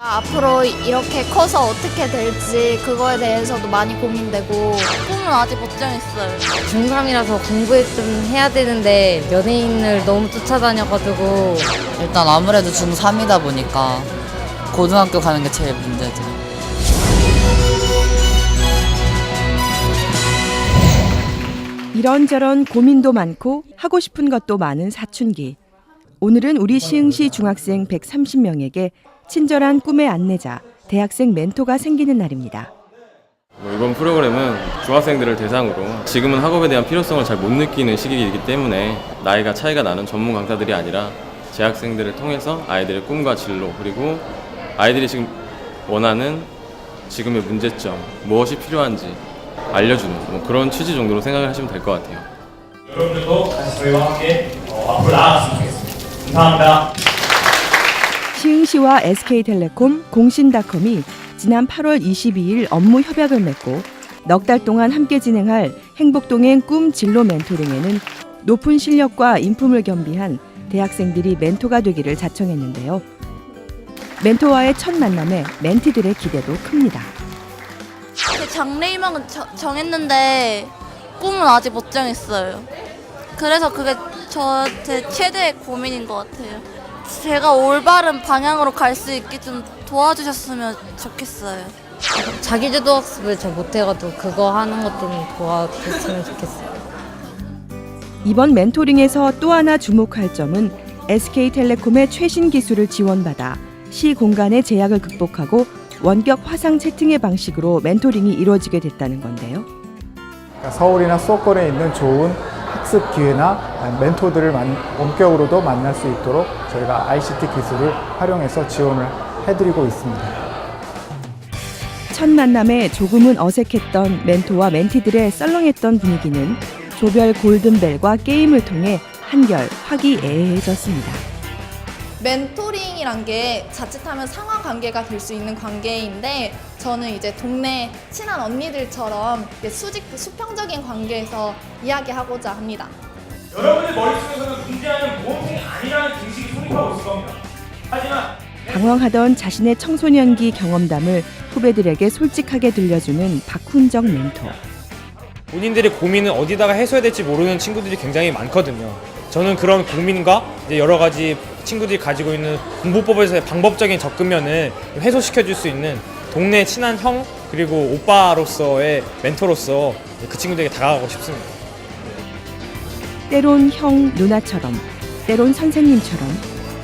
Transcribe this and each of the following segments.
앞으로 이렇게 커서 어떻게 될지 그거에 대해서도 많이 고민되고 꿈은 아직 못 정했어요. 중3이라서 공부 좀 해야 되는데 연예인을 너무 쫓아다녀가지고 일단 아무래도 중3이다 보니까 고등학교 가는 게 제일 문제죠. 이런저런 고민도 많고 하고 싶은 것도 많은 사춘기. 오늘은 우리 시흥시 중학생 130명에게 친절한 꿈의 안내자, 대학생 멘토가 생기는 날입니다. 뭐 이번 프로그램은 중학생들을 대상으로 지금은 학업에 대한 필요성을 잘 못 느끼는 시기이기 때문에 나이가 차이가 나는 전문 강사들이 아니라 재학생들을 통해서 아이들의 꿈과 진로 그리고 아이들이 지금 원하는 지금의 문제점 무엇이 필요한지 알려주는 뭐 그런 취지 정도로 생각을 하시면 될 것 같아요. 여러분들도 같이 저희와 함께 어, 앞으로 나아갔으면 좋겠습니다. 감사합니다. 시흥시와 SK텔레콤, 공신닷컴이 지난 8월 22일 업무 협약을 맺고 넉 달 동안 함께 진행할 행복동행 꿈 진로 멘토링에는 높은 실력과 인품을 겸비한 대학생들이 멘토가 되기를 자청했는데요. 멘토와의 첫 만남에 멘티들의 기대도 큽니다. 제 장래희망은 저- 정했는데 꿈은 아직 못 정했어요. 그래서 그게 저 제 최대의 고민인 것 같아요. 제가 올바른 방향으로 갈 수 있게 좀 도와주셨으면 좋겠어요. 자기주도 학습을 잘 못해가지고 그거 하는 것 좀 도와줬으면 좋겠어요. 이번 멘토링에서 또 하나 주목할 점은 SK텔레콤의 최신 기술을 지원받아 시 공간의 제약을 극복하고 원격 화상 채팅의 방식으로 멘토링이 이루어지게 됐다는 건데요. 그러니까 서울이나 수도권에 있는 좋은 학습 기회나 멘토들을 만- 원격으로도 만날 수 있도록 저희가 ICT 기술을 활용해서 지원을 해드리고 있습니다. 첫 만남에 조금은 어색했던 멘토와 멘티들의 썰렁했던 분위기는 조별 골든벨과 게임을 통해 한결 화기애애해졌습니다. 멘토링이란 게 자칫하면 상하 관계가 될 수 있는 관계인데 저는 이제 동네 친한 언니들처럼 수직 수평적인 관계에서 이야기하고자 합니다. 여러분들 머릿속에서는 문제아는 모험생이 아니라는 등식이 성립하고 있을 겁니다. 하지만 당황하던 자신의 청소년기 경험담을 후배들에게 솔직하게 들려주는 박훈정 멘토. 본인들의 고민은 어디다가 해소해야 될지 모르는 친구들이 굉장히 많거든요. 저는 그런 고민과 이제 여러 가지 친구들이 가지고 있는 공부법에서의 방법적인 접근면을 해소시켜 줄 수 있는 동네 친한 형 그리고 오빠로서의 멘토로서 그 친구들에게 다가가고 싶습니다. 때론 형, 누나처럼, 때론 선생님처럼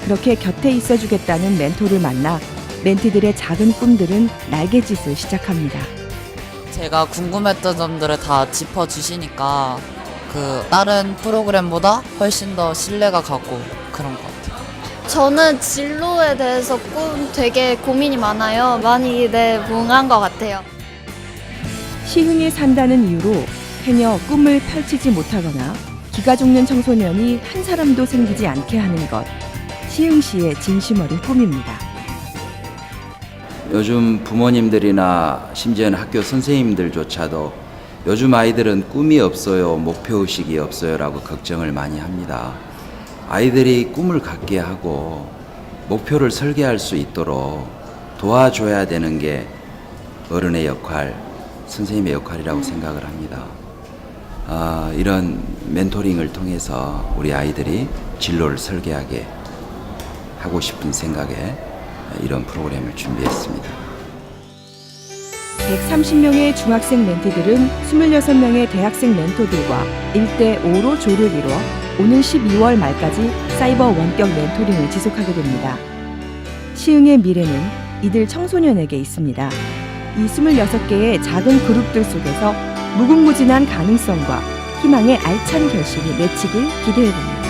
그렇게 곁에 있어주겠다는 멘토를 만나 멘티들의 작은 꿈들은 날개짓을 시작합니다. 제가 궁금했던 점들을 다 짚어주시니까 그 다른 프로그램보다 훨씬 더 신뢰가 가고 그런 것 같아요. 저는 진로에 대해서 꿈 되게 고민이 많아요. 많이 네, 뭉한 것 같아요. 시흥에 산다는 이유로 행여 꿈을 펼치지 못하거나 기가 죽는 청소년이 한 사람도 생기지 않게 하는 것. 시흥시의 진심 어린 꿈입니다. 요즘 부모님들이나 심지어는 학교 선생님들조차도 요즘 아이들은 꿈이 없어요, 목표 의식이 없어요라고 걱정을 많이 합니다. 아이들이 꿈을 갖게 하고 목표를 설계할 수 있도록 도와줘야 되는 게 어른의 역할, 선생님의 역할이라고 생각을 합니다. 아, 이런 멘토링을 통해서 우리 아이들이 진로를 설계하게 하고 싶은 생각에 이런 프로그램을 준비했습니다. 130명의 중학생 멘티들은 26명의 대학생 멘토들과 1대5로 조를 이루어 오는 12월 말까지 사이버 원격 멘토링을 지속하게 됩니다. 시흥의 미래는 이들 청소년에게 있습니다. 이 26개의 작은 그룹들 속에서 무궁무진한 가능성과 희망의 알찬 결실이 맺히길 기대해봅니다.